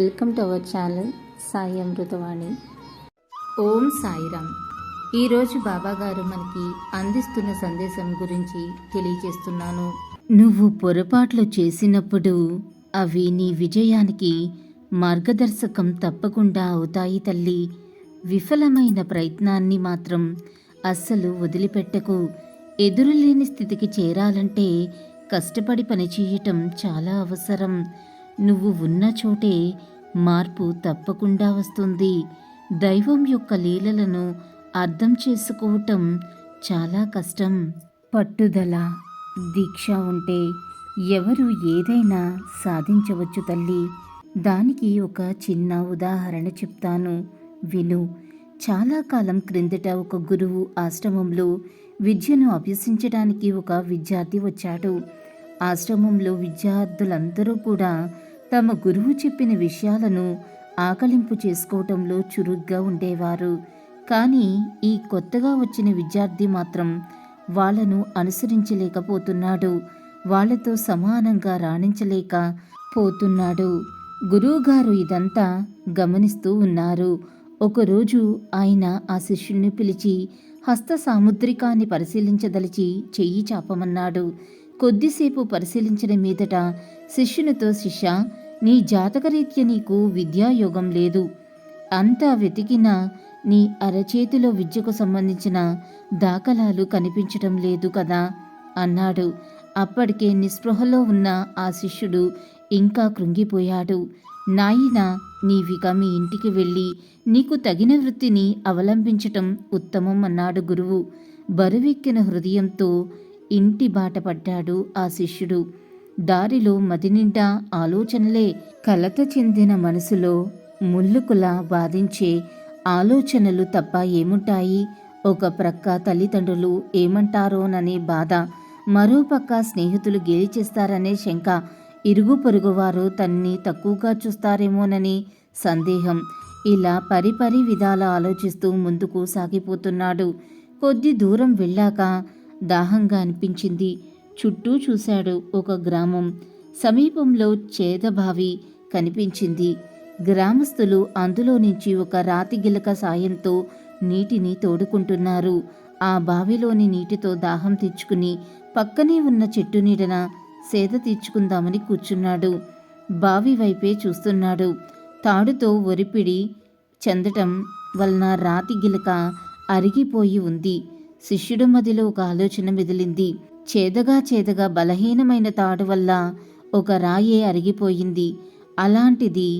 Welcome to our channel Sai Amritavani. ఓం సాయిరామ్. ఈరోజు బాబాగారు మనకి అందిస్తున్న సందేశం గురించి తెలియజేస్తున్నాను. నువ్వు పొరపాట్లు చేసినప్పుడు అవి నీ విజయానికి మార్గదర్శకం తప్పకుండా అవుతాయి తల్లి. విఫలమైన ప్రయత్నాన్ని మాత్రం అస్సలు వదిలిపెట్టకు. ఎదురులేని స్థితికి చేరాలంటే కష్టపడి పనిచేయటం చాలా అవసరం. నువ్వు ఉన్న చోటే మార్పు తప్పకుండా వస్తుంది. దైవం యొక్క లీలలను అర్థం చేసుకోవటం చాలా కష్టం. పట్టుదల దీక్ష ఉంటే ఎవరు ఏదైనా సాధించవచ్చు తల్లి. దానికి ఒక చిన్న ఉదాహరణ చెప్తాను. విను. చాలా కాలం క్రిందట ఒక గురువు ఆశ్రమంలో విద్యను అభ్యసించడానికి ఒక విద్యార్థి వచ్చాడు. ఆశ్రమంలో విద్యార్థులందరూ కూడా తమ గురువు చెప్పిన విషయాలను ఆకలింపు చేసుకోవటంలో చురుగ్గా ఉండేవారు. కానీ ఈ కొత్తగా వచ్చిన విద్యార్థి మాత్రం వాళ్ళను అనుసరించలేకపోతున్నాడు. వాళ్ళతో సమానంగా రాణించలేక పోతున్నాడు. గురువుగారు ఇదంతా గమనిస్తూ ఉన్నారు. ఒకరోజు ఆయన ఆ శిష్యుణ్ణి పిలిచి హస్త సాముద్రికాన్ని పరిశీలించదలిచి చెయ్యి చాపమన్నాడు. కొద్దిసేపు పరిశీలించిన మీదట శిష్యునితో శిష్య నీ జాతకరీత్య నీకు విద్యాయోగం లేదు. అంతా వెతికినా నీ అరచేతిలో విద్యకు సంబంధించిన దాఖలాలు కనిపించటం లేదు కదా అన్నాడు. అప్పటికే నిస్పృహలో ఉన్న ఆ శిష్యుడు ఇంకా కృంగిపోయాడు. నాయన నీవిక మీ ఇంటికి వెళ్ళి నీకు తగిన వృత్తిని అవలంబించటం ఉత్తమం అన్నాడు గురువు. బరువెక్కిన హృదయంతో ఇంటి బాట పడ్డాడు ఆ శిష్యుడు. దారిలో మదినిండా ఆలోచనలే కలత చెందిన మనసులో ముల్లుకులా బాధించే ఆలోచనలు తప్ప ఏముంటాయి? ఒక ప్రక్క తల్లిదండ్రులు ఏమంటారోననే బాధ. మరోపక్క స్నేహితులు గేలి చేస్తారనే శంక. ఇరుగు పొరుగువారు తన్ని తక్కువగా చూస్తారేమోనని సందేహం. ఇలా పరిపరి విధాల ఆలోచిస్తూ ముందుకు సాగిపోతున్నాడు. కొద్ది దూరం వెళ్ళాక దాహంగా అనిపించింది. చుట్టూ చూశాడు ఒక గ్రామం. సమీపంలో చేదబావి కనిపించింది. గ్రామస్తులు అందులో నుంచి ఒక రాతి గిలక సాయంతో నీటిని తోడుకుంటున్నారు. ఆ బావిలోని నీటితో దాహం తెచ్చుకుని పక్కనే ఉన్న చెట్టు నీడన సేద తీర్చుకుందామని కూర్చున్నాడు. బావి వైపే చూస్తున్నాడు. తాడుతో ఒరిపిడి చెందటం వలన రాతి గిలక అరిగిపోయి ఉంది. శిష్యుడు మదిలో ఒక ఆలోచన మెదిలింది. చేదగా చేదగా బలహీనమైన తాడు వల్ల ఒక రాయే అరిగిపోయింది. అలాంటిది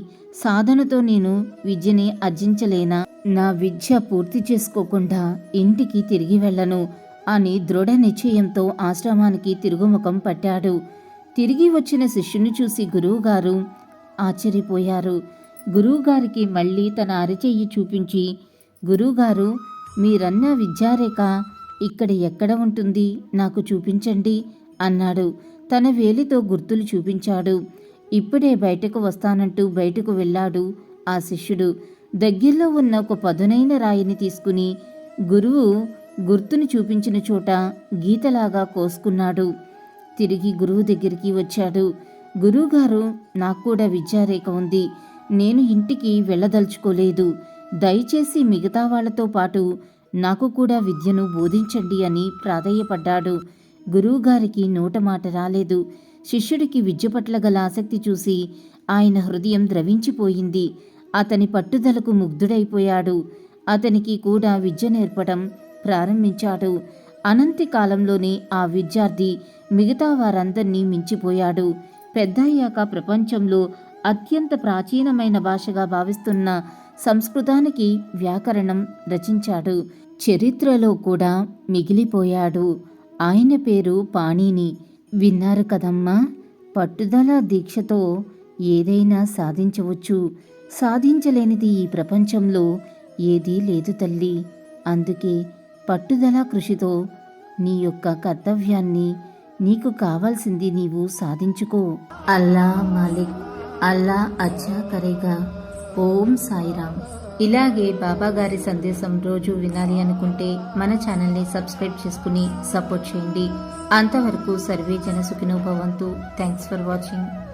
సాధనతో నేను విద్యని అర్జించలేనా నా విద్య పూర్తి చేసుకోకుండా ఇంటికి తిరిగి వెళ్ళను అని దృఢ నిశ్చయంతో ఆశ్రమానికి తిరుగుముఖం పట్టాడు. తిరిగి వచ్చిన శిష్యుని చూసి గురువుగారు ఆశ్చర్యపోయారు. గురువుగారికి మళ్ళీ తన అరచెయ్యి చూపించి గురువుగారు మీరన్న విద్యారేఖ ఇక్కడ ఎక్కడ ఉంటుంది? నాకు చూపించండి అన్నాడు. తన వేలితో గుర్తులు చూపించాడు. ఇప్పుడే బయటకు వస్తానంటూ బయటకు వెళ్ళాడు ఆ శిష్యుడు. దగ్గరలో ఉన్న ఒక పదునైన రాయిని తీసుకుని గురువు గుర్తును చూపించిన చోట గీతలాగా కోసుకున్నాడు. తిరిగి గురువు దగ్గరికి వచ్చాడు. గురువుగారు నాకు కూడా విద్యారేఖ ఉంది. నేను ఇంటికి వెళ్ళదలుచుకోలేదు. దయచేసి మిగతా వాళ్ళతో పాటు నాకు కూడా విద్యను బోధించండి అని ప్రాధేయపడ్డాడు. గురువుగారికి నోట మాట రాలేదు. శిష్యుడికి విద్య పట్ల గల ఆసక్తి చూసి ఆయన హృదయం ద్రవించిపోయింది. అతని పట్టుదలకు ముగ్ధుడైపోయాడు. అతనికి కూడా విద్య నేర్పడం ప్రారంభించాడు. అనంతి కాలంలోనే ఆ విద్యార్థి మిగతా వారందర్నీ మించిపోయాడు. పెద్దయ్యాక ప్రపంచంలో అత్యంత ప్రాచీనమైన భాషగా భావిస్తున్న సంస్కృతానికి వ్యాకరణం రచించాడు. చరిత్రలో కూడా మిగిలిపోయాడు. ఆయన పేరు పాణిని. విన్నారు కదమ్మా! పట్టుదల దీక్షతో ఏదైనా సాధించవచ్చు. సాధించలేనిది ఈ ప్రపంచంలో ఏదీ లేదు తల్లి. అందుకే పట్టుదల కృషితో నీ యొక్క కర్తవ్యాన్ని నీకు కావాల్సింది నీవు సాధించుకో. అల్లా మాలిక్ అల్లా అచ్చా కరేగా. ఓం సాయిరామ్. ఇలాగే బాబా గారి సందేశం రోజు వినాలి అనుకుంటే మన ఛానల్ని సబ్స్క్రైబ్ చేసుకుని సపోర్ట్ చేయండి. అంతవరకు సర్వే జన భవంతు. Thanks for watching.